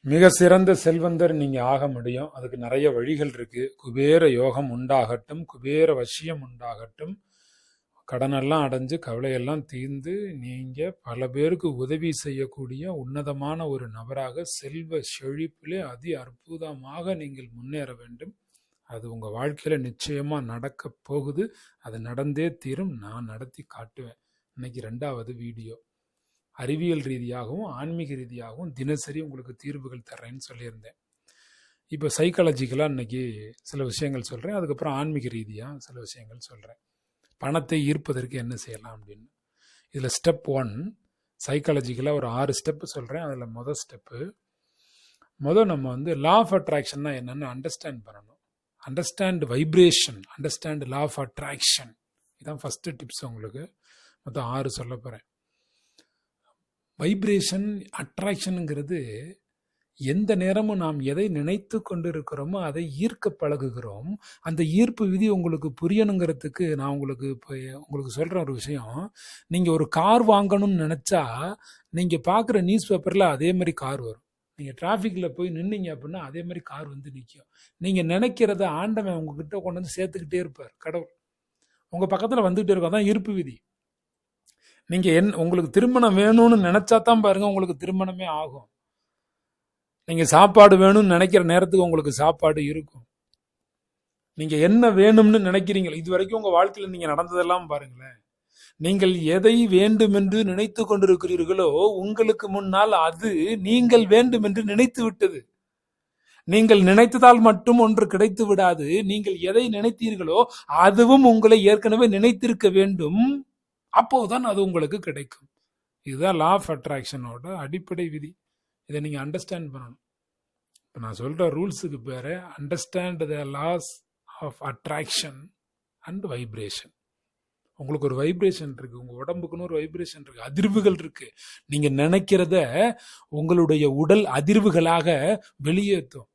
மிக சிறந்த செல்வந்தர் நீங்க ஆக முடியும். அதுக்கு நிறைய வழிகள் இருக்கு. குபேர யோகம் உண்டாகட்டும் குபேர வசியம் உண்டாகட்டும். கடனெல்லாம் அடைஞ்சு கவலையெல்லாம் தீர்ந்து நீங்க பல பேருக்கு உதவி செய்யக்கூடிய உன்னதமான ஒரு நபராக செல்வ செழிப்பிலே அதி அற்புதமாக நீங்கள் முன்னேற வேண்டும். அது உங்க வாழ்க்கையில நிச்சயமா நடக்க போகுது. அது நடந்தே தீரும். நான் நடத்தி காட்டுவேன். இன்னைக்கு ரெண்டாவது வீடியோ. அறிவியல் ரீதியாகவும் ஆன்மீக ரீதியாகவும் தினசரி உங்களுக்கு தீர்வுகள் தர்றேன்னு சொல்லியிருந்தேன். இப்போ சைக்காலஜிக்கலாக இன்றைக்கி சில விஷயங்கள் சொல்கிறேன் அதுக்கப்புறம் ஆன்மீக ரீதியாக சில விஷயங்கள் சொல்கிறேன் பணத்தை ஈர்ப்பதற்கு என்ன செய்யலாம் அப்படின்னு. இதில் ஸ்டெப் ஒன் சைக்காலஜிக்கலாக ஒரு ஆறு ஸ்டெப்பு சொல்கிறேன் அதில் மொதல் ஸ்டெப்பு மொதல் நம்ம வந்து லா ஆஃப் அட்ராக்ஷன்னா என்னென்னு அண்டர்ஸ்டாண்ட் பண்ணணும். Understand vibration understand law of attraction இதுதான் ஃபஸ்ட்டு டிப்ஸ் உங்களுக்கு. மொத்தம் ஆறு சொல்ல போகிறேன் வைப்ரேஷன் அட்ராக்ஷனுங்கிறது எந்த நேரமும் நாம் எதை நினைத்து கொண்டிருக்கிறோமோ அதை ஈர்க்க பழகுகிறோம். அந்த ஈர்ப்பு விதி உங்களுக்கு புரியணுங்கிறதுக்கு நான் உங்களுக்கு இப்போ உங்களுக்கு சொல்கிற ஒரு விஷயம். நீங்கள் ஒரு கார் வாங்கணும்னு நினச்சா நீங்கள் பார்க்குற நியூஸ் பேப்பரில் அதே மாதிரி கார் வரும். நீங்கள் டிராஃபிக்கில் போய் நின்னீங்க அப்படின்னா அதே மாதிரி கார் வந்து நிற்கும் நீங்கள் நினைக்கிறத ஆண்டவன் உங்ககிட்ட கொண்டு வந்து சேர்த்துக்கிட்டே இருப்பார் கடவுள். உங்கள் பக்கத்தில் வந்துகிட்டே இருக்கும். அதான் ஈர்ப்பு விதி. நீங்கள் என் உங்களுக்கு திருமணம் வேணும்னு நினச்சா தான் பாருங்கள் உங்களுக்கு திருமணமே ஆகும். நீங்கள் சாப்பாடு வேணும்னு நினைக்கிற நேரத்துக்கு உங்களுக்கு சாப்பாடு இருக்கும். நீங்கள் என்ன வேணும்னு நினைக்கிறீங்களோ இது வரைக்கும் உங்கள் வாழ்க்கையில் நீங்கள் நடந்ததெல்லாம் பாருங்களேன். நீங்கள் எதை வேண்டும் என்று நினைத்து கொண்டிருக்கிறீர்களோ உங்களுக்கு முன்னால் அது நீங்கள் வேண்டும் என்று நினைத்து விட்டது. நீங்கள் நினைத்ததால் மட்டும் ஒன்று கிடைத்து விடாது. நீங்கள் எதை நினைத்தீர்களோ அதுவும் உங்களை ஏற்கனவே நினைத்திருக்க வேண்டும். அப்போதுதான் அது உங்களுக்கு கிடைக்கும். இதுதான் லா ஆஃப் அட்ராக்ஷனோட அடிப்படை விதி. இதை நீங்கள் அண்டர்ஸ்டாண்ட் பண்ணணும். இப்போ நான் சொல்கிற ரூல்ஸுக்கு பேர் understand the laws of attraction and vibration உங்களுக்கு ஒரு வைப்ரேஷன் இருக்குது உங்கள் உடம்புக்குன்னு ஒரு வைப்ரேஷன் இருக்குது அதிர்வுகள் இருக்குது நீங்கள் நினைக்கிறத உங்களுடைய உடல் அதிர்வுகளாக வெளியேற்றும்.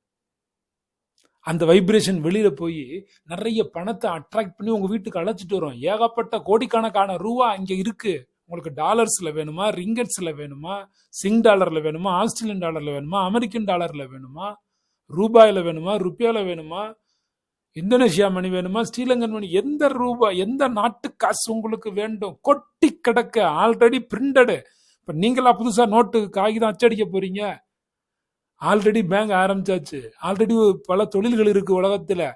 அந்த வைப்ரேஷன் வெளியில போய் நிறைய பணத்தை அட்ராக்ட் பண்ணி உங்க வீட்டுக்கு அழைச்சிட்டு வரும் ஏகப்பட்ட கோடிக்கணக்கான ரூபா இங்க இருக்கு. உங்களுக்கு டாலர்ஸ்ல வேணுமா ரிங்கட்ஸ்ல வேணுமா சிங் டாலர்ல வேணுமா ஆஸ்திரேலியன் டாலர்ல வேணுமா அமெரிக்கன் டாலர்ல வேணுமா ரூபாயில வேணுமா ருப்பியால வேணுமா இந்தோனேஷியா மணி வேணுமா ஸ்ரீலங்கன் மணி எந்த ரூபா எந்த நாட்டு காசு உங்களுக்கு வேண்டும்? கொட்டி கிடக்க ஆல்ரெடி பிரிண்டடு இப்ப நீங்களா புதுசா நோட்டு காகிதம் அச்சடிக்க போறீங்க. ஆல்ரெடி பேங்க் ஆரம்பிச்சாச்சு. ஆல்ரெடி பல தொழில்கள் இருக்குது உலகத்தில்.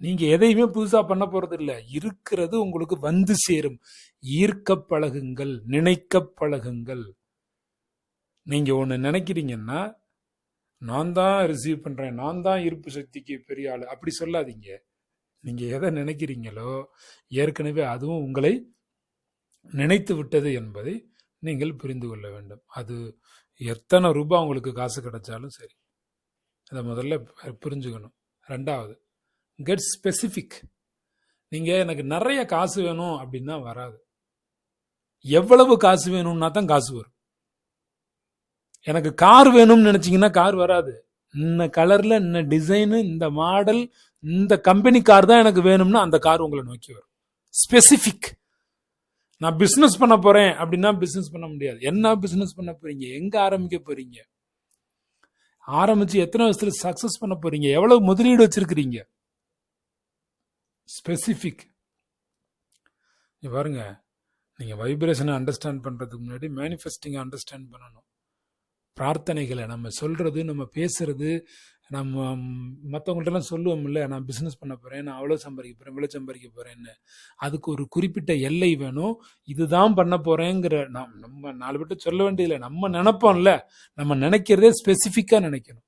நீங்கள் எதையுமே புதுசாக பண்ண போறது இருக்கிறது உங்களுக்கு வந்து சேரும். ஈர்க்க பழகுங்கள் நினைக்க பழகுங்கள். நீங்கள் ஒன்று நினைக்கிறீங்கன்னா நான் தான் ரிசீவ் பண்ணுறேன் நான் தான் இருப்பு சக்திக்கு பெரிய ஆள். அப்படி சொல்லாதீங்க. நீங்கள் எதை நினைக்கிறீங்களோ ஏற்கனவே அதுவும் உங்களை நினைத்து விட்டது என்பதை நீங்கள் புரிந்து கொள்ள வேண்டும். அது எத்தனை ரூபாய் உங்களுக்கு காசு கிடைச்சாலும் சரி. அதை முதல்ல புரிஞ்சுக்கணும். ரெண்டாவது கெட் ஸ்பெசிஃபிக் நீங்கள் எனக்கு நிறைய காசு வேணும் அப்படின்னா வராது. எவ்வளவு காசு வேணும்னா தான் காசு வரும். எனக்கு கார் வேணும்னு நினச்சிங்கன்னா கார் வராது. இந்த கலரில் இந்த டிசைனு இந்த மாடல் இந்த கம்பெனி கார் தான் எனக்கு வேணும்னா அந்த கார் உங்களை நோக்கி வரும். ஸ்பெசிஃபிக் நான் பிஸ்னஸ் பண்ண போறேன் அப்படின்னா பிஸ்னஸ் பண்ண முடியாது. என்ன பிஸ்னஸ் பண்ண போறீங்க? எங்க ஆரம்பிக்க போறீங்க? ஆரம்பிச்சு எத்தனை வருஷத்துல சக்சஸ் பண்ண போறீங்க? எவ்வளவு முதலீடு வச்சிருக்கிறீங்க? ஸ்பெசிஃபிக் பாருங்க. நீங்க வைப்ரேஷனை அண்டர்ஸ்டாண்ட் பண்றதுக்கு முன்னாடி மேனிஃபெஸ்டிங்கை அண்டர்ஸ்டாண்ட் பண்ணணும். பிரார்த்தனைகளை நம்ம சொல்றது நம்ம பேசுறது நம்ம மற்றவங்கள்ட்டலாம் சொல்லுவோம்ல நான் பிஸ்னஸ் பண்ண போகிறேன் நான் அவ்வளோ சம்பாதிக்க போகிறேன் இவ்வளோ சம்பாதிக்க போகிறேன்னு அதுக்கு ஒரு குறிப்பிட்ட எல்லை வேணும். இதுதான் பண்ண போகிறேங்கிற நம் நம்ம நாலு பேர்ட்ட சொல்ல வேண்டியதில்லை. நம்ம நினைப்போம்ல நம்ம நினைக்கிறதே ஸ்பெசிஃபிக்காக நினைக்கணும்.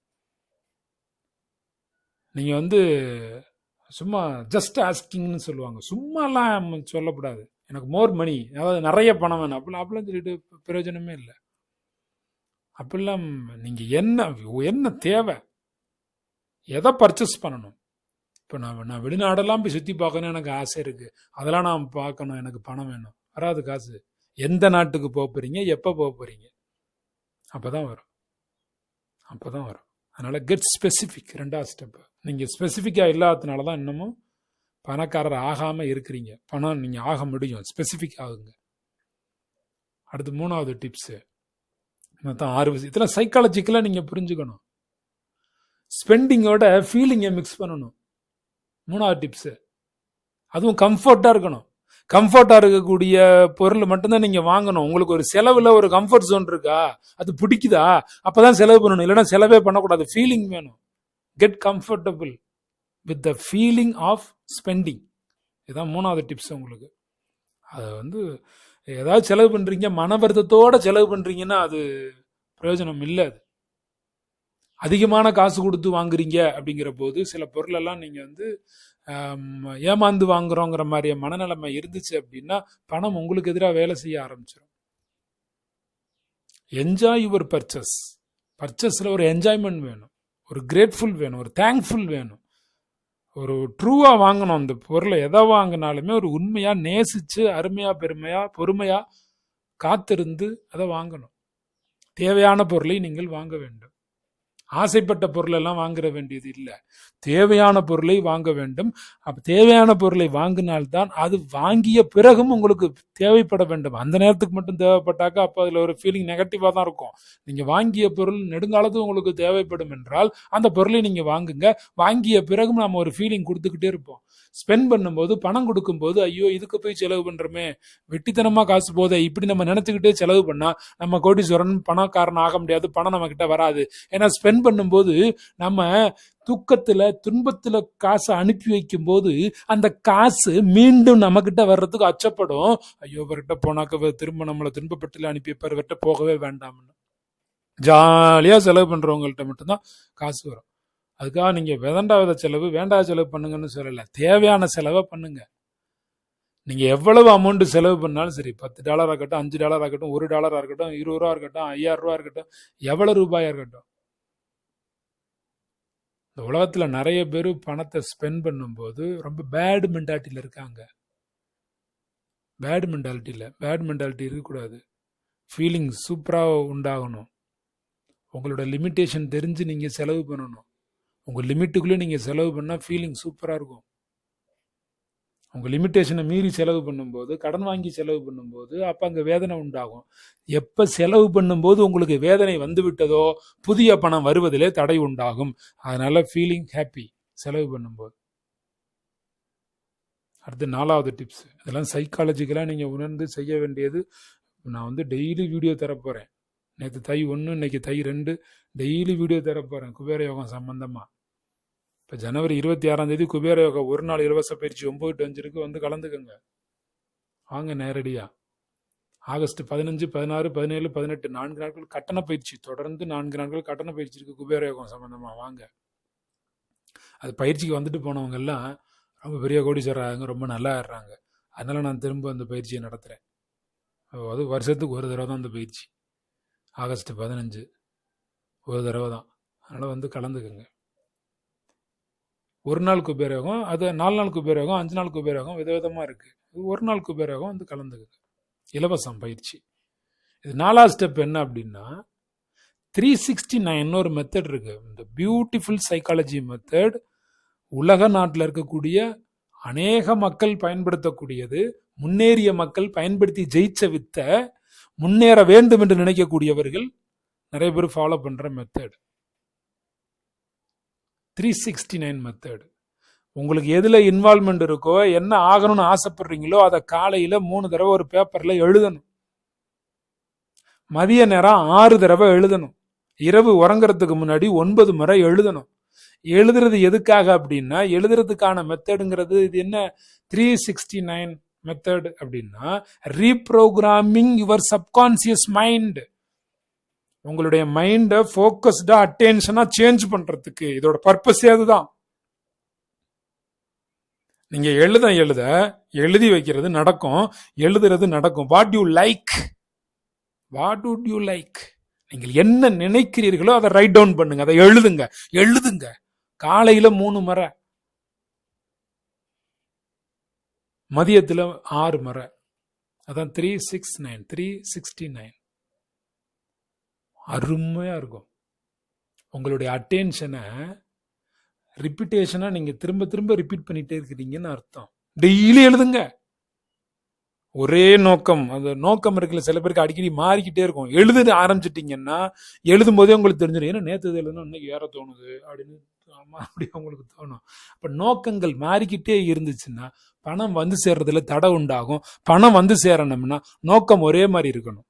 நீங்கள் வந்து சும்மா ஜஸ்ட் ஆஸ்கிங்னு சொல்லுவாங்க. சும்மாலாம் சொல்லக்கூடாது. எனக்கு மோர் மணி அதாவது நிறைய பணம் வேணும். அப்படிலாம் அப்படிலாம் சொல்லிட்டு பிரயோஜனமே இல்லை. அப்படிலாம் நீங்கள் என்ன என்ன தேவை? எதை பர்ச்சேஸ் பண்ணணும்? இப்போ நான் நான் வெளிநாடெல்லாம் போய் சுற்றி பார்க்கணும் எனக்கு ஆசை இருக்குது அதெல்லாம் நான் பார்க்கணும். எனக்கு பணம் வேணும். வராது காசு. எந்த நாட்டுக்கு போக போகிறீங்க எப்போ போக போகிறீங்க அப்போ தான் வரும். அப்போ தான் வரும். அதனால் கெட் ஸ்பெசிஃபிக் ரெண்டாவது ஸ்டெப்பு நீங்கள் ஸ்பெசிஃபிக்காக இல்லாததுனால தான் இன்னமும் பணக்காரர் ஆகாமல் இருக்கிறீங்க. பணம் நீங்கள் ஆக முடியும். ஸ்பெசிஃபிக் ஆகுங்க. அடுத்து மூணாவது டிப்ஸு மொத்தம் ஆறு விஷயம். இதெல்லாம் சைக்காலஜிக்கலாக நீங்கள் புரிஞ்சுக்கணும். ஸ்பெண்டிங்கோட ஃபீலிங்கை மிக்ஸ் பண்ணணும். மூணாவது டிப்ஸு அதுவும் கம்ஃபர்ட்டாக இருக்கணும். கம்ஃபர்ட்டாக இருக்கக்கூடிய பொருள் மட்டும்தான் நீங்கள் வாங்கணும். உங்களுக்கு ஒரு செலவில் ஒரு கம்ஃபர்ட் ஜோன் இருக்கா? அது பிடிக்குதா? அப்போ தான் செலவு பண்ணணும். இல்லைன்னா செலவே பண்ணக்கூடாது. ஃபீலிங் வேணும். Get comfortable with the feeling of spending இதுதான் மூணாவது டிப்ஸ் உங்களுக்கு. அது வந்து ஏதாவது செலவு பண்ணுறீங்க மன வருத்தத்தோடு செலவு பண்ணுறீங்கன்னா அது பிரயோஜனம் இல்லை அது. அதிகமான காசு கொடுத்து வாங்குறீங்க அப்படிங்கிற போது சில பொருளெல்லாம் நீங்கள் வந்து ஏமாந்து வாங்குறோங்கிற மாதிரி மனநிலைமை இருந்துச்சு அப்படின்னா பணம் உங்களுக்கு எதிராக வேலை செய்ய ஆரம்பிச்சிடும் என்ஜாய் யுவர் பர்ச்சஸ் பர்ச்சஸில் ஒரு என்ஜாய்மெண்ட் வேணும். ஒரு கிரேட்ஃபுல் வேணும். ஒரு தேங்க்ஃபுல் வேணும். ஒரு ட்ரூவாக வாங்கணும். அந்த பொருளை எதை வாங்கினாலுமே ஒரு உண்மையாக நேசித்து அருமையாக பெருமையாக பொறுமையாக காத்திருந்து அதை வாங்கணும். தேவையான பொருளை நீங்கள் வாங்க வேண்டும். ஆசைப்பட்ட பொருளெல்லாம் வாங்கிட வேண்டியது இல்லை. தேவையான பொருளை வாங்க வேண்டும். அப்ப தேவையான பொருளை வாங்கினால்தான் அது வாங்கிய பிறகும் உங்களுக்கு தேவைப்பட வேண்டும். அந்த நேரத்துக்கு மட்டும் தேவைப்பட்டாக்கா அப்போ அதில் ஒரு ஃபீலிங் நெகட்டிவாக தான் இருக்கும். நீங்கள் வாங்கிய பொருள் நெடுங்காலத்து உங்களுக்கு தேவைப்படும் என்றால் அந்த பொருளை நீங்கள் வாங்குங்க. வாங்கிய பிறகும் நம்ம ஒரு ஃபீலிங் கொடுத்துக்கிட்டே இருப்போம். ஸ்பெண்ட் பண்ணும்போது பணம் கொடுக்கும்போது ஐயோ இதுக்கு போய் செலவு பண்ணுறோமே வெட்டித்தனமாக காசு போதே இப்படி நம்ம நினச்சிக்கிட்டே செலவு பண்ணால் நம்ம கோடீஸ்வரன் பணக்காரன் ஆக முடியாது. பணம் நம்ம கிட்ட வராது. ஏன்னா ஸ்பெண்ட் பண்ணும்போது நம்ம தூக்கத்துல துன்பத்துல காசை அனுப்பி வைக்கும்போது அந்த காசு மீண்டும் நம்மக்கிட்ட வர்றதுக்கு அச்சப்படும். ஐயோ இவர்கிட்ட போனாக்க திரும்ப நம்மளை துன்பப்பட்டில் அனுப்பி இவர்கிட்ட போகவே வேண்டாம்னு. ஜாலியா செலவு பண்றவங்கள்ட்ட மட்டும்தான் காசு வரும். அதுக்காக நீங்க விதண்டாவத செலவு வேண்டாத செலவு பண்ணுங்கன்னு சொல்லலை. தேவையான செலவை பண்ணுங்க. நீங்க எவ்வளவு அமௌண்ட் செலவு பண்ணாலும் சரி பத்து டாலராக இருக்கட்டும் அஞ்சு டாலர் ஆகட்டும் ஒரு டாலராக இருக்கட்டும் இருபது ரூபா இருக்கட்டும் ஐயாயிரம் ரூபா இருக்கட்டும் எவ்வளவு ரூபாயா இருக்கட்டும். இந்த உலகத்தில் நிறைய பேர் பணத்தை ஸ்பெண்ட் பண்ணும்போது ரொம்ப பேடு மென்டாலிட்டியில் இருக்காங்க. பேட் மென்டாலிட்டியில் பேட் மென்டாலிட்டி இருக்கக்கூடாது. ஃபீலிங் சூப்பராக உண்டாகணும். உங்களோட லிமிட்டேஷன் தெரிஞ்சு நீங்கள் செலவு பண்ணணும். உங்கள் லிமிட்டுக்குள்ளே நீங்கள் செலவு பண்ணால் ஃபீலிங் சூப்பராக இருக்கும். உங்கள் லிமிட்டேஷனை மீறி செலவு பண்ணும்போது கடன் வாங்கி செலவு பண்ணும்போது அப்போ அங்கே வேதனை உண்டாகும். எப்போ செலவு பண்ணும்போது உங்களுக்கு வேதனை வந்து விட்டதோ புதிய பணம் வருவதிலே தடை உண்டாகும். அதனால் ஃபீலிங் ஹாப்பி செலவு பண்ணும்போது. அடுத்து நாலாவது டிப்ஸ் இதெல்லாம் சைக்காலஜிக்கலாக நீங்கள் உணர்ந்து செய்ய வேண்டியது. நான் வந்து டெய்லி வீடியோ தரப்போகிறேன் நேற்று தை ஒன்று இன்னைக்கு தை ரெண்டு. டெய்லி வீடியோ தரப்போகிறேன் குபேர யோகம் சம்மந்தமாக இப்போ ஜனவரி இருபத்தி ஆறாம் தேதி குபேர யோகா ஒரு நாள் இலவச பயிற்சி ஒம்பது டு அஞ்சுக்கு வந்து கலந்துக்கங்க. வாங்க நேரடியாக ஆகஸ்ட் பதினஞ்சு பதினாறு பதினேழு பதினெட்டு நான்கு நாட்கள் கட்டண பயிற்சி. தொடர்ந்து நான்கு நாட்கள் கட்டண பயிற்சி இருக்குது குபேர யோகம் சம்பந்தமாக வாங்க. அது பயிற்சிக்கு வந்துட்டு போனவங்க எல்லாம் ரொம்ப பெரிய கோடீஸ்வரராங்க ரொம்ப நல்லா ஆடுறாங்க. அதனால் நான் திரும்ப அந்த பயிற்சியை நடத்துகிறேன் அது வருஷத்துக்கு ஒரு தடவை தான் அந்த பயிற்சி. ஆகஸ்ட் பதினஞ்சு. ஒரு தடவை தான். அதனால் வந்து கலந்துக்குங்க. ஒரு நாள் குபேரகம் அது நாலு நாள் குபேரகம் அஞ்சு நாள் குபேரகம் விதவிதமாக இருக்குது இது ஒரு நாள் குபேரகம் வந்து கலந்துக்குது. இலவசம் பயிற்சி. இது நாலாவது ஸ்டெப் என்ன அப்படின்னா த்ரீ சிக்ஸ்டி நைன் ஒரு மெத்தட் இருக்கு. இந்த பியூட்டிஃபுல் சைக்காலஜி மெத்தட் உலக நாட்டில் இருக்கக்கூடிய அநேக மக்கள் பயன்படுத்தக்கூடியது முன்னேறிய மக்கள் பயன்படுத்தி ஜெயிச்ச வித்த முன்னேற வேண்டும் என்று நினைக்கக்கூடியவர்கள் நிறைய பேர் ஃபாலோ பண்ணுற method three sixty nine method உங்களுக்கு எதில் இன்வால்மெண்ட் இருக்கோ என்ன ஆகணும்னு ஆசைப்படுறீங்களோ அதை காலையில் மூணு தடவை ஒரு பேப்பரில் எழுதணும். மதிய நேரம் ஆறு தடவை எழுதணும். இரவு உறங்குறதுக்கு முன்னாடி ஒன்பது முறை எழுதணும். எழுதுறது எதுக்காக அப்படின்னா எழுதுறதுக்கான மெத்தடுங்கிறது இது என்ன? த்ரீ சிக்ஸ்டி நைன் மெத்தட் அப்படின்னா ரீப்ரோக்ராமிங் யுவர் சப்கான்சியஸ் மைண்ட் உங்களுடைய மைண்டை ஃபோக்கஸ்டா அட்டென்ஷனா சேஞ்ச் பண்றதுக்கு இதோட பர்பஸே அதுதான். நீங்க எழுத எழுத எழுதி வைக்கிறது நடக்கும் எழுதுறது நடக்கும். What you like what would you like நீங்கள் என்ன நினைக்கிறீர்களோ அதை ரைட் டவுன் பண்ணுங்க அதை எழுதுங்க எழுதுங்க. காலையில மூணு முறை. மதியத்துல ஆறு முறை. அதான் three six nine three sixty nine அருமையாக இருக்கும். உங்களுடைய அட்டென்ஷனை ரிப்பீட்டேஷனாக நீங்கள் திரும்ப திரும்ப ரிப்பீட் பண்ணிகிட்டே இருக்கிறீங்கன்னு அர்த்தம். டெய்லி எழுதுங்க. ஒரே நோக்கம். அந்த நோக்கம் இருக்குல்ல சில பேருக்கு அடிக்கடி மாறிக்கிட்டே இருக்கும். எழுத ஆரம்பிச்சிட்டிங்கன்னா எழுதும் போதே உங்களுக்கு தெரிஞ்சிடும் ஏன்னா நேற்று எழுதணும் இன்னைக்கு ஏற தோணுது அப்படின்னு மறுபடியும் அப்படி உங்களுக்கு தோணும். அப்போ நோக்கங்கள் மாறிக்கிட்டே இருந்துச்சுன்னா பணம் வந்து சேர்றதுல தடை உண்டாகும். பணம் வந்து சேரணும்னா நோக்கம் ஒரே மாதிரி இருக்கணும்.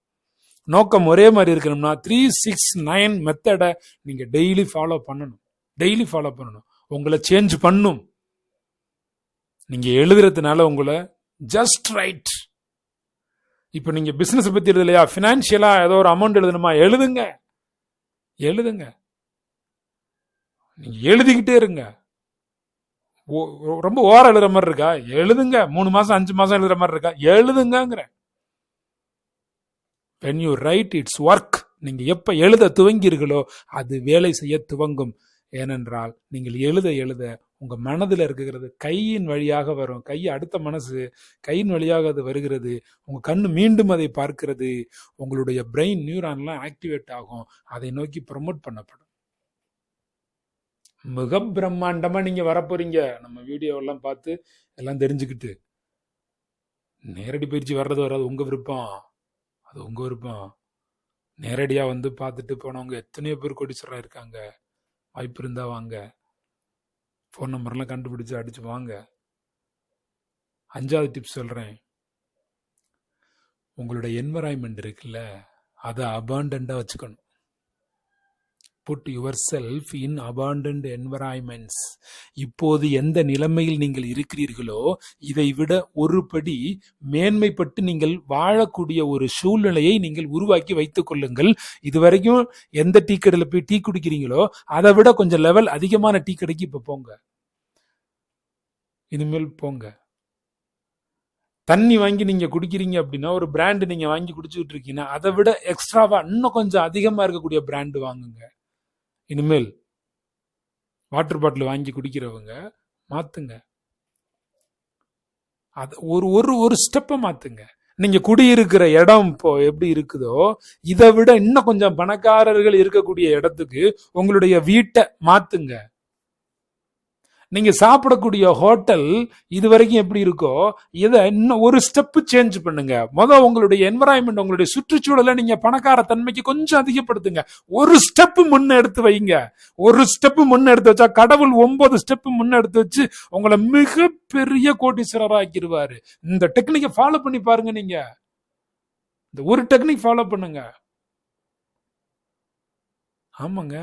நோக்கம் ஒரே மாதிரி இருக்கணும்னா த்ரீ சிக்ஸ் நைன் மெத்தடை நீங்க டெய்லி ஃபாலோ பண்ணணும். டெய்லி ஃபாலோ பண்ணணும். உங்களை சேஞ்ச் பண்ணும். நீங்க எழுதுறதுனால உங்களை ஜஸ்ட் ரைட் இப்போ நீங்க பிசினஸ் பத்தி எழுதலையா? பினான்சியலா ஏதோ ஒரு அமௌண்ட் எழுதணுமா? எழுதுங்க. எழுதுங்க. நீங்க எழுதிக்கிட்டே இருங்க. ஓ- ரொம்ப ஓரம் எழுதுற மாதிரி இருக்கா? எழுதுங்க. மூணு மாசம் அஞ்சு மாசம் எழுதுற மாதிரி இருக்கா? எழுதுங்கிறேன் when you write it's work நீங்கள் எப்போ எழுத துவங்கீர்களோ அது வேலை செய்ய துவங்கும். ஏனென்றால் நீங்கள் எழுத எழுத உங்கள் மனதில் இருக்கிறது கையின் வழியாக வரும். கை அடுத்த மனசு கையின் வழியாக அது வருகிறது. உங்கள் கண்ணு மீண்டும் அதை பார்க்கிறது. உங்களுடைய பிரெயின் நியூரான்லாம் ஆக்டிவேட் ஆகும். அதை நோக்கி ப்ரொமோட் பண்ணப்படும். மிக பிரம்மாண்டமாக நீங்கள் வரப்போறீங்க. நம்ம வீடியோவெல்லாம் பார்த்து எல்லாம் தெரிஞ்சுக்கிட்டு. நேரடி பயிற்சி வர்றது வராது. உங்கள் விருப்பம். அது உங்கள் விருப்பம். நேரடியாக வந்து பார்த்துட்டு போனவங்க எத்தனையோ பேர் கோடீஸ்வரா இருக்காங்க. வாய்ப்பு இருந்தால் வாங்க. ஃபோன் நம்பர்லாம் கண்டுபிடிச்சி அடித்து வாங்க. அஞ்சாவது டிப்ஸ் சொல்கிறேன் உங்களோட என்வரான்மெண்ட் இருக்குல்ல அதை அபாண்டண்ட்டாக வச்சுக்கணும். Put yourself in abundant environments இப்போது எந்த நிலைமையில் நீங்கள் இருக்கிறீர்களோ இதை விட ஒரு படி மேன்மைப்பட்டு நீங்கள் வாழக்கூடிய ஒரு சூழ்நிலையை நீங்கள் உருவாக்கி வைத்துக் கொள்ளுங்கள். இதுவரைக்கும் எந்த டீ கடையில் போய் டீ குடிக்கிறீங்களோ அதை விட கொஞ்சம் லெவல் அதிகமான டீ கடைக்கு இப்போ போங்க. இனிமேல் போங்க. தண்ணி வாங்கி நீங்க குடிக்கிறீங்க அப்படின்னா ஒரு பிராண்டு நீங்க வாங்கி குடிச்சுட்டு இருக்கீங்கன்னா அதை விட எக்ஸ்ட்ராவா இன்னும் கொஞ்சம் அதிகமா இருக்கக்கூடிய பிராண்டு வாங்குங்க. இனிமேல் வாட்டர் பாட்டில் வாங்கி குடிக்கிறவங்க மாற்றுங்க அது ஒரு ஒரு ஒரு ஸ்டெப்பை மாற்றுங்க நீங்கள் குடியிருக்கிற இடம் இப்போ எப்படி இருக்குதோ இதை விட இன்னும் கொஞ்சம் பணக்காரர்கள் இருக்கக்கூடிய இடத்துக்கு உங்களுடைய வீட்டை மாற்றுங்க நீங்க சாப்பிடக்கூடிய ஹோட்டல் இது வரைக்கும் எப்படி இருக்கோ இதை இன்னும் ஒரு ஸ்டெப் சேஞ்ச் பண்ணுங்க. மொதல் உங்களுடைய என்வரான்மெண்ட் உங்களுடைய சுற்றுச்சூழலை நீங்க பணக்கார தன்மைக்கு கொஞ்சம் அதிகப்படுத்துங்க. ஒரு ஸ்டெப் முன்ன எடுத்து வைங்க. ஒரு ஸ்டெப் முன்ன எடுத்து வச்சா கடவுள் ஒன்பது ஸ்டெப் முன்ன எடுத்து வச்சு உங்களை மிகப்பெரிய கோட்டீஸ்வரர் ஆக்கிடுவாரு இந்த டெக்னிக்கை ஃபாலோ பண்ணி பாருங்க நீங்க. இந்த ஒரு டெக்னிக் ஃபாலோ பண்ணுங்க. ஆமாங்க.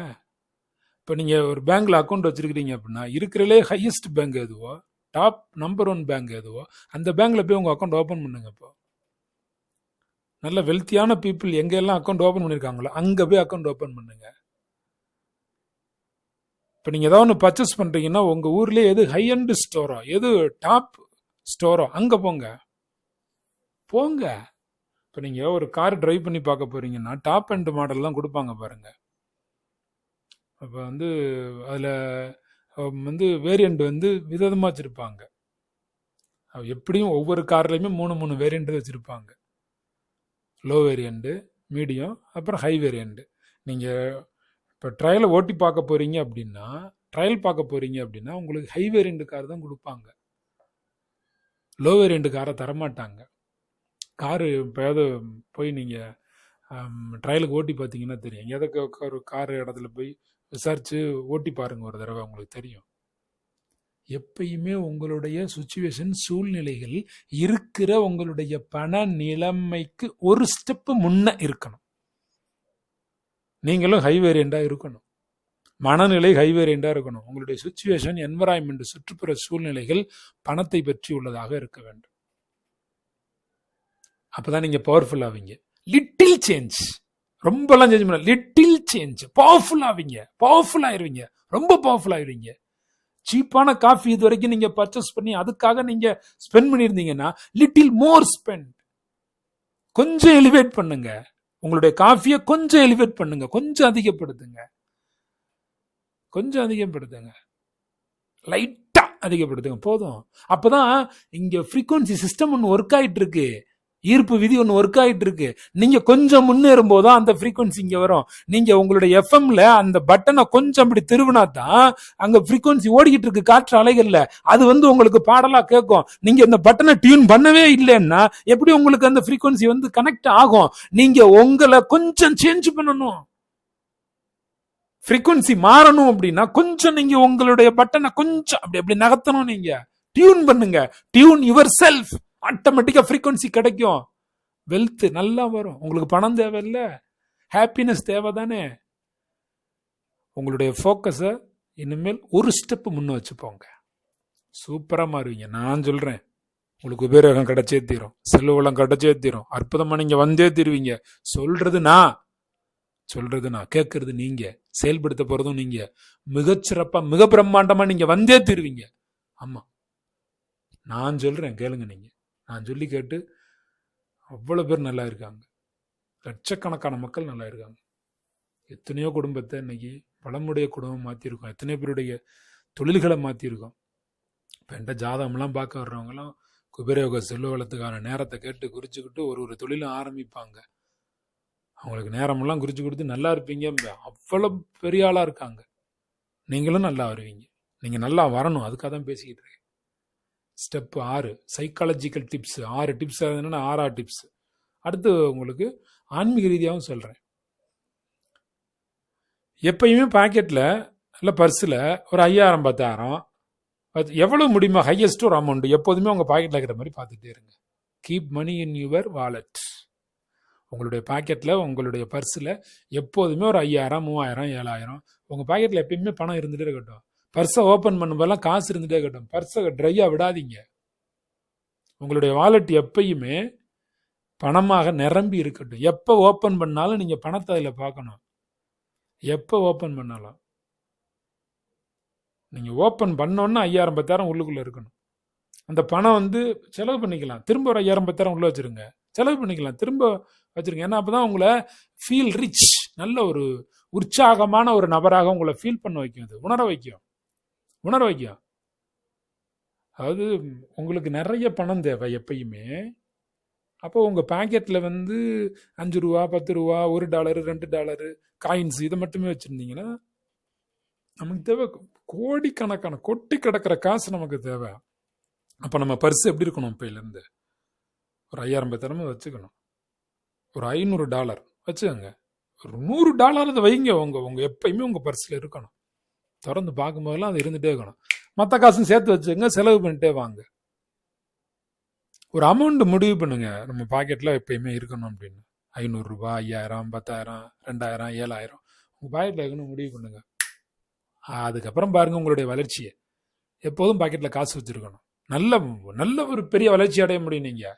இப்போ நீங்கள் ஒரு பேங்க்ல அக்கௌண்ட் வச்சிருக்கிறீங்க அப்படின்னா இருக்கிறலே ஹையஸ்ட் பேங்க் எதுவோ டாப் நம்பர் ஒன் பேங்க் எதுவோ அந்த பேங்க்ல போய் உங்கள் அக்கௌண்ட் ஓப்பன் பண்ணுங்க இப்போ. நல்ல வெல்த்தியான பீப்புள் எங்கெல்லாம் அக்கௌண்ட் ஓப்பன் பண்ணியிருக்காங்களோ அங்கே போய் அக்கௌண்ட் ஓப்பன் பண்ணுங்க. இப்போ நீங்கள் ஏதாவது ஒன்று பர்ச்சேஸ் பண்ணுறீங்கன்னா உங்கள் ஊர்லேயே எது ஹை அண்ட் ஸ்டோரோ எது டாப் ஸ்டோரோ அங்கே போங்க. போங்க. இப்போ நீங்கள் ஒரு கார் டிரைவ் பண்ணி பார்க்க போறீங்கன்னா டாப் அண்ட் மாடல்லாம் கொடுப்பாங்க பாருங்கள் அப்போ வந்து அதில் வந்து வேரியண்ட் வந்து விதவிதமாக வச்சுருப்பாங்க. எப்படியும் ஒவ்வொரு கார்லேயுமே மூணு மூணு வேரியண்ட் வச்சுருப்பாங்க. லோ வேரியண்ட்டு மீடியம் அப்புறம் ஹை வேரியண்ட்டு நீங்கள் இப்போ ட்ரையலை ஓட்டி பார்க்க போகிறீங்க அப்படின்னா ட்ரையல் பார்க்க போகிறீங்க அப்படின்னா உங்களுக்கு ஹை வேரியண்ட் கார் தான் கொடுப்பாங்க. லோ வேரியண்ட் காரை தரமாட்டாங்க. காரு எப்போயாவது போய் நீங்கள் ட்ரையலுக்கு ஓட்டி பார்த்தீங்கன்னா தெரியும். எதுக்கு ஒரு கார் இடத்துல போய் விசாரிச்சு ஓட்டி பாருங்க ஒரு தடவை உங்களுக்கு தெரியும். எப்பயுமே உங்களுடைய சுச்சுவேஷன் சூழ்நிலைகள் இருக்கிற உங்களுடைய பண நிலைமைக்கு ஒரு ஸ்டெப்பு முன்ன இருக்கணும். நீங்களும் ஹை வேரியண்டா இருக்கணும். மனநிலை ஹை வேரியண்டாக இருக்கணும். உங்களுடைய சுச்சுவேஷன் என்வரான்மெண்ட் சுற்றுப்புற சூழ்நிலைகள் பணத்தை பற்றி உள்ளதாக இருக்க வேண்டும். அப்போதான் நீங்கள் பவர்ஃபுல் ஆவீங்க. லிட்டில் சேஞ்ச் ரொம்பலாம் சேஞ்ச் பண்ண லிட்டில் சேஞ்ச் பவர்ஃபுல் ஆவீங்க. பவர்ஃபுல் ஆயிருவீங்க. ரொம்ப பவர்ஃபுல் ஆயிருவீங்க. சீப்பான காஃபி இது வரைக்கும் நீங்க பர்ச்சேஸ் பண்ணி அதுக்காக நீங்க ஸ்பெண்ட் பண்ணியிருந்தீங்கன்னா லிட்டில் மோர் ஸ்பெண்ட் கொஞ்சம் எலிவேட் பண்ணுங்க. உங்களுடைய காஃபியை கொஞ்சம் எலிவேட் பண்ணுங்க. கொஞ்சம் அதிகப்படுத்துங்க. கொஞ்சம் அதிகப்படுத்துங்க. லைட்டா அதிகப்படுத்துங்க. போதும். அப்பதான் இங்க ஃப்ரீக்வன்சி சிஸ்டம் ஒன்று ஒர்க் ஆயிட்டு இருக்கு. ஈர்ப்பு விதி ஒன்று ஒர்க் ஆகிட்டு இருக்கு. நீங்க கொஞ்சம் முன்னேறும் போதும் அந்த frequency இங்க வரும். நீங்க உங்களுடைய எஃப்எம்ல அந்த பட்டனை கொஞ்சம் அப்படி திருவினா தான் அங்க frequency ஓடிக்கிட்டு இருக்கு காற்று அலைகள்ல. அது வந்து உங்களுக்கு பாடலா கேட்கும். நீங்க இந்த பட்டனை டியூன் பண்ணவே இல்லைன்னா எப்படி உங்களுக்கு அந்த ஃப்ரீக்குவன்சி வந்து கனெக்ட் ஆகும்? நீங்க உங்களை கொஞ்சம் சேஞ்ச் பண்ணணும். frequency மாறணும் அப்படின்னா கொஞ்சம் நீங்க உங்களுடைய பட்டனை கொஞ்சம் அப்படி அப்படி நகர்த்தணும் நீங்க. டியூன் பண்ணுங்க. டியூன் யுவர் செல்ஃப் ஆட்டோமேட்டிக்காக ஃப்ரீக்குவன்சி கிடைக்கும். வெல்த்து நல்லா வரும். உங்களுக்கு பணம் தேவையில்ல. ஹாப்பினஸ் தேவை தானே உங்களுடைய ஃபோக்கஸை இனிமேல் ஒரு ஸ்டெப் முன்னே வச்சுப்போங்க. சூப்பராக மாறுவீங்க. நான் சொல்கிறேன் உங்களுக்கு உபயோகம் கிடைச்சே தீரும். செல்வளம் கிடைச்சே தீரும். அற்புதமாக நீங்கள் வந்தே தீருவீங்க. சொல்கிறது நான். சொல்கிறது நான். கேட்கறது நீங்கள் செயல்படுத்த போகிறதும் நீங்கள் மிகச்சிறப்பாக மிக பிரம்மாண்டமாக நீங்கள் வந்தே தீருவீங்க. ஆமாம் நான் சொல்கிறேன் கேளுங்க நீங்கள் நான் சொல்லி கேட்டு அவ்வளோ பேர் நல்லா இருக்காங்க. லட்சக்கணக்கான மக்கள் நல்லா இருக்காங்க. எத்தனையோ குடும்பத்தை இன்னைக்கு பழமுடைய குடும்பம் மாற்றிருக்கோம் எத்தனையோ பேருடைய தொழில்களை மாற்றிருக்கோம் இப்போ என்கிட்ட ஜாதகம்லாம் பார்க்க வர்றவங்களாம் குபேரயோக செல்வ வளத்துக்கான நேரத்தை கேட்டு குறிச்சுக்கிட்டு ஒரு ஒரு தொழிலும் ஆரம்பிப்பாங்க. அவங்களுக்கு நேரமெல்லாம் குறிச்சு கொடுத்து நல்லா இருப்பீங்க. அவ்வளோ பெரிய ஆளாக இருக்காங்க. நீங்களும் நல்லா வருவீங்க. நீங்கள் நல்லா வரணும். அதுக்காக தான் பேசிக்கிட்டு இருக்கேன் ஸ்டெப்பு ஆறு சைக்காலஜிக்கல் டிப்ஸ் ஆறு டிப்ஸ் என்னென்னா ஆறா டிப்ஸ் அடுத்து உங்களுக்கு ஆன்மீக ரீதியாகவும் சொல்கிறேன் எப்பயுமே பாக்கெட்டில் இல்லை பர்ஸில் ஒரு ஐயாயிரம் பத்தாயிரம் பத்து எவ்வளோ முடியுமோ ஹையஸ்ட் ஒரு அமௌண்ட் எப்போதுமே உங்கள் பாக்கெட்டில் இருக்கிற மாதிரி பார்த்துட்டே இருங்க. Keep money in your wallet உங்களுடைய பாக்கெட்டில் உங்களுடைய பர்ஸில் எப்போதுமே ஒரு ஐயாயிரம் மூவாயிரம் ஏழாயிரம் உங்கள் பாக்கெட்டில் எப்பயுமே பணம் இருந்துகிட்டே இருக்கட்டும். பர்ஸை ஓப்பன் பண்ணும்போதெல்லாம் காசு இருந்துகிட்டே இருக்கட்டும் பர்ஸை ட்ரையாக விடாதீங்க. உங்களுடைய வாலெட் எப்பயுமே பணமாக நிரம்பி இருக்கட்டும். எப்போ ஓப்பன் பண்ணாலும் நீங்கள் பணத்தை அதில் பார்க்கணும். எப்போ ஓப்பன் பண்ணாலும். நீங்கள் ஓப்பன் பண்ணோன்னா ஐயாயிரம் பத்தாயிரம் உள்ளுக்குள்ளே இருக்கணும். அந்த பணம் வந்து செலவு பண்ணிக்கலாம். திரும்ப ஒரு ஐயாயிரம் பத்தாயிரம் உள்ளே வச்சிருங்க. செலவு பண்ணிக்கலாம். திரும்ப வச்சுருங்க. ஏன்னா அப்போ தான் உங்களை ஃபீல் ரிச் நல்ல ஒரு உற்சாகமான ஒரு நபராக உங்களை ஃபீல் பண்ண வைக்கும் அது. உணர வைக்கும். உணர வைக்கும் அதாவது உங்களுக்கு நிறைய பணம் தேவை எப்பயுமே. அப்போ உங்கள் பேக்கெட்டில் வந்து அஞ்சு ரூபா பத்து ரூபா ஒரு டாலரு ரெண்டு டாலரு காயின்ஸ் இதை மட்டுமே வச்சுருந்தீங்கன்னா நமக்கு தேவை கோடிக்கணக்கான கொட்டி கிடக்கிற காசு நமக்கு தேவை. அப்போ நம்ம பர்ஸ் எப்படி இருக்கணும் இப்போலேருந்து ஒரு ஐயாயிரம் பத்தாயிரமா வச்சுக்கணும். ஒரு ஐநூறு டாலர் வச்சுக்கோங்க. ஒரு நூறு டாலர் அதை வைங்க. உங்கள் உங்கள் எப்பயுமே உங்கள் பர்ஸில் இருக்கணும். திறந்து பார்க்கும்போதெல்லாம் அது இருந்துகிட்டே இருக்கணும். மற்ற காசும் சேர்த்து வச்சுங்க செலவு பண்ணிட்டே வாங்க. ஒரு அமௌண்ட் முடிவு பண்ணுங்க. நம்ம பாக்கெட்டில் எப்பயுமே இருக்கணும் அப்படின்னு. ஐநூறுரூபா ஐயாயிரம் பத்தாயிரம் ரெண்டாயிரம் ஏழாயிரம். உங்கள் பாக்கெட்டில் இருக்கணும் முடிவு பண்ணுங்க. அதுக்கப்புறம் பாருங்கள் உங்களுடைய வளர்ச்சியை. எப்போதும் பாக்கெட்டில் காசு வச்சுருக்கணும். நல்ல நல்ல ஒரு பெரிய வளர்ச்சி அடைய முடியும் நீங்கள்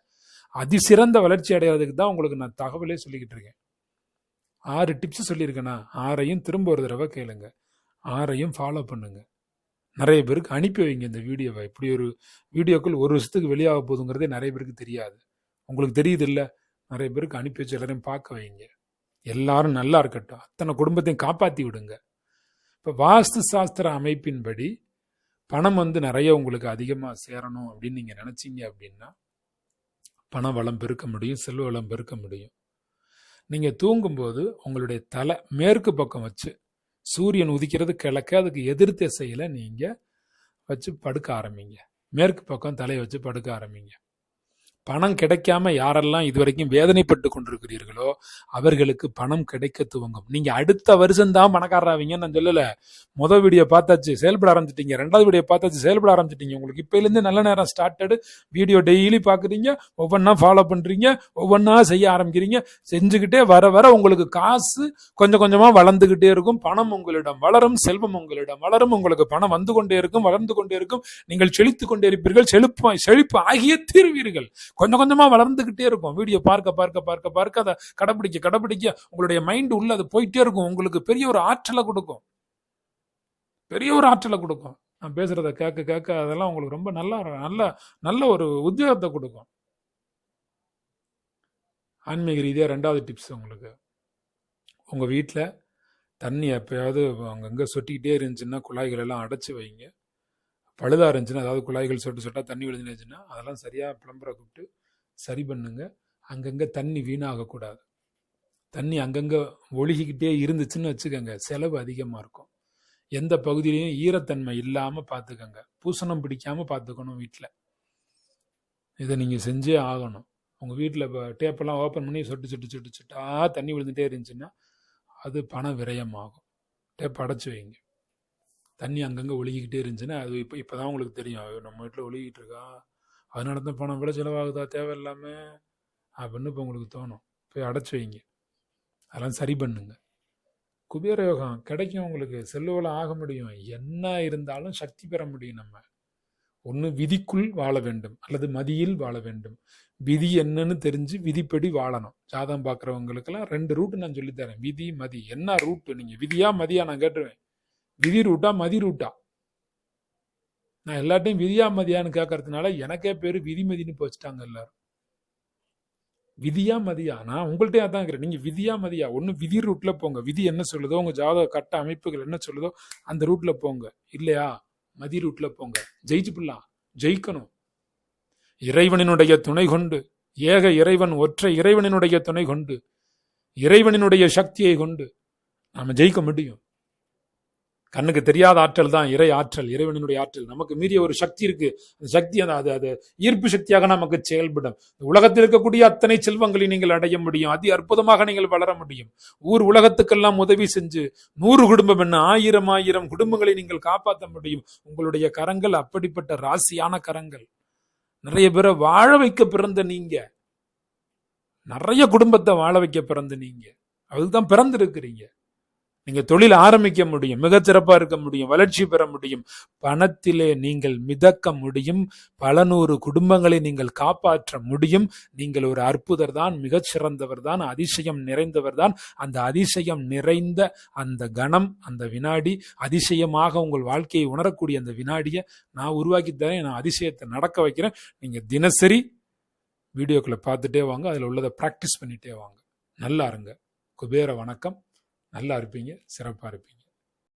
அதிசிறந்த வளர்ச்சி அடைகிறதுக்கு தான் உங்களுக்கு நான் தகவலே சொல்லிக்கிட்டு இருக்கேன். ஆறு டிப்ஸ் சொல்லியிருக்கேனா? ஆறையும் திரும்ப ஒரு தடவை கேளுங்க. ஆறையும் ஃபாலோ பண்ணுங்கள் நிறைய பேருக்கு அனுப்பி வைங்க இந்த வீடியோவை. இப்படி ஒரு வீடியோக்கள் ஒரு வருஷத்துக்கு வெளியாக போகுதுங்கிறதே நிறைய பேருக்கு தெரியாது. உங்களுக்கு தெரியுது இல்லை நிறைய பேருக்கு அனுப்பி வச்சு எல்லாரையும் பார்க்க வைங்க. எல்லாரும் நல்லா இருக்கட்டும். அத்தனை குடும்பத்தையும் காப்பாற்றி விடுங்க. இப்போ வாஸ்து சாஸ்திர அமைப்பின்படி பணம் வந்து நிறைய உங்களுக்கு அதிகமாக சேரணும் அப்படின்னு நீங்கள் நினச்சிங்க அப்படின்னா பண வளம் பெருக்க முடியும் செல்வ வளம் பெருக்க முடியும். நீங்கள் தூங்கும்போது உங்களுடைய தலை மேற்கு பக்கம் வச்சு சூரியன் உதிக்கிறது கிழக்க அதுக்கு எதிர் திசையில் நீங்கள் வச்சு படுக்க ஆரம்பிங்க. மேற்கு பக்கம் தலையை வச்சு படுக்க ஆரம்பிங்க. பணம் கிடைக்காம யாரெல்லாம் இதுவரைக்கும் வேதனைப்பட்டு கொண்டிருக்கிறீர்களோ அவர்களுக்கு பணம் கிடைக்க துவங்கும். நீங்க அடுத்த வருஷம் தான் பணக்காரராவீங்கன்னு நான் சொல்லல. முதல் வீடியோ பார்த்தாச்சு செயல்பட ஆரம்பிச்சிட்டீங்க. ரெண்டாவது வீடியோ பார்த்தாச்சு செயல்பட ஆரம்பிச்சிட்டீங்க. உங்களுக்கு இப்போலேருந்து நல்ல நேரம் ஸ்டார்டடு வீடியோ டெய்லி பார்க்குறீங்க ஒவ்வொன்றா ஃபாலோ பண்றீங்க ஒவ்வொன்றா செய்ய ஆரம்பிக்கிறீங்க. செஞ்சுக்கிட்டே வர வர உங்களுக்கு காசு கொஞ்சம் கொஞ்சமா வளர்ந்துகிட்டே இருக்கும். பணம் உங்களிடம் வளரும் செல்வம் உங்களிடம் வளரும். உங்களுக்கு பணம் வந்து கொண்டே இருக்கும் வளர்ந்து கொண்டே இருக்கும். நீங்கள் செழித்து கொண்டே இருப்பீர்கள். செழிப்பு செழிப்பு ஆகிய தீர்வீர்கள். கொஞ்சம் கொஞ்சமாக வளர்ந்துக்கிட்டே இருக்கும். வீடியோ பார்க்க பார்க்க பார்க்க பார்க்க அதை கடைப்பிடிக்க கடைப்பிடிக்க உங்களுடைய மைண்ட் உள்ள அது போயிட்டே இருக்கும். உங்களுக்கு பெரிய ஒரு ஆற்றலை கொடுக்கும். பெரிய ஒரு ஆற்றலை கொடுக்கும். நான் பேசுறத கேட்க கேட்க அதெல்லாம் உங்களுக்கு ரொம்ப நல்லா நல்ல நல்ல ஒரு உத்வேகத்தை கொடுக்கும். ஆன்மீக ரீதியாக ரெண்டாவது டிப்ஸ் உங்களுக்கு. உங்கள் வீட்டில் தண்ணி எப்பயாவது அங்கங்கே சொட்டிக்கிட்டே இருந்துச்சுன்னா குழாய்கள் எல்லாம் அடைச்சி வைங்க. பழுதாக இருந்துச்சுன்னா அதாவது குழாய்கள் சொட்டு சொட்டா தண்ணி விழுந்துச்சுன்னா அதெல்லாம் சரியாக பிளம்பரை கூப்பிட்டு சரி பண்ணுங்க. அங்கங்கே தண்ணி வீணாகக்கூடாது தண்ணி அங்கங்கே ஒழுகிக்கிட்டே இருந்துச்சுன்னு வச்சுக்கோங்க செலவு அதிகமாக இருக்கும். எந்த பகுதியிலையும் ஈரத்தன்மை இல்லாமல் பார்த்துக்கோங்க பூசணம் பிடிக்காமல் பார்த்துக்கணும் வீட்டில் இதை நீங்கள் செஞ்சே ஆகணும். உங்கள் வீட்டில் இப்போ டேப்பெல்லாம் ஓப்பன் பண்ணி சொட்டு சொட்டு சொட்டு சொட்டா தண்ணி விழுந்துட்டே இருந்துச்சுன்னா அது பண விரயமாகும். டேப் அடைச்சி வைங்க. தண்ணி அங்கங்கே ஒழுகிக்கிட்டே இருந்துச்சுன்னா அது இப்போ இப்போ தான் உங்களுக்கு தெரியும். நம்ம வீட்டில் ஒழுகிட்டு இருக்கா? அதனால தான் பணம் விட செலவாகுதா? தேவையில்லாமல் அப்படின்னு இப்போ உங்களுக்கு தோணும். போய் அடைச்சி வைங்க. அதெல்லாம் சரி பண்ணுங்க. குபேர யோகம் கிடைக்கும் உங்களுக்கு. செல்லுவலம் ஆக முடியும். என்ன இருந்தாலும் சக்தி பெற முடியும் நம்ம. ஒன்று விதிக்குள் வாழ வேண்டும். அல்லது மதியில் வாழ வேண்டும். விதி என்னன்னு தெரிஞ்சு விதிப்படி வாழணும். ஜாதகம் பார்க்குறவங்களுக்கெல்லாம் ரெண்டு ரூட்டு நான் சொல்லித்தரேன் விதி மதி. என்ன ரூட்டு நீங்கள் விதியா மதியா நான் கேட்டுருவேன். விதி ரூட்டா மதி ரூட்டா நான் எல்லாட்டையும் விதியா மதியான்னு கேட்கறதுனால எனக்கே பேர் விதிமதின்னு போச்சுட்டாங்க எல்லாரும். விதியா மதியா? நான் உங்கள்கிட்டயே அதான் இருக்கிறேன் நீங்கள் விதியா மதியா? ஒன்று விதி ரூட்டில் போங்க. விதி என்ன சொல்லுதோ உங்கள் ஜாதக கட்ட அமைப்புகள் என்ன சொல்லுதோ அந்த ரூட்டில் போங்க. இல்லையா? மதி ரூட்டில் போங்க. ஜெயிச்சு பிடலாம் ஜெயிக்கணும். இறைவனினுடைய துணை கொண்டு ஏக இறைவன் ஒற்றை இறைவனினுடைய துணை கொண்டு இறைவனினுடைய சக்தியை கொண்டு நாம ஜெயிக்க முடியும். கண்ணுக்கு தெரியாத ஆற்றல் தான் இறை ஆற்றல் இறைவனினுடைய ஆற்றல். நமக்கு மீறிய ஒரு சக்தி இருக்கு. அந்த சக்தி அது அது ஈர்ப்பு சக்தியாக நமக்கு செயல்படும். இந்த உலகத்தில் இருக்கக்கூடிய அத்தனை செல்வங்களை நீங்கள் அடைய முடியும். அதி அற்புதமாக நீங்கள் வளர முடியும். ஊர் உலகத்துக்கெல்லாம் உதவி செஞ்சு நூறு குடும்பம் என்ன ஆயிரம் ஆயிரம் குடும்பங்களை நீங்கள் காப்பாற்ற முடியும். உங்களுடைய கரங்கள் அப்படிப்பட்ட ராசியான கரங்கள். நிறைய பேரை வாழ வைக்க பிறந்த நீங்க. நிறைய குடும்பத்தை வாழ வைக்க பிறந்த நீங்க. அதுதான் பிறந்திருக்கிறீங்க. நீங்க தொழில் ஆரம்பிக்க முடியும் மிகச்சிறப்பா இருக்க முடியும் வளர்ச்சி பெற முடியும். பணத்திலே நீங்கள் மிதக்க முடியும். பல நூறு குடும்பங்களை நீங்கள் காப்பாற்ற முடியும். நீங்கள் ஒரு அற்புதர் தான் மிகச்சிறந்தவர் தான் அதிசயம் நிறைந்தவர் தான் அந்த அதிசயம் நிறைந்த அந்த கணம் அந்த வினாடி அதிசயமாக உங்கள் வாழ்க்கையை உணரக்கூடிய அந்த வினாடியை நான் உருவாக்கி தரேன் நான் அதிசயத்தை நடக்க வைக்கிறேன். நீங்க தினசரி வீடியோக்களை பார்த்துட்டே வாங்க அதில் உள்ளதை ப்ராக்டிஸ் பண்ணிட்டே வாங்க. நல்லா இருங்க. குபேர வணக்கம். நல்லா இருப்பீங்க சிறப்பாக இருப்பீங்க.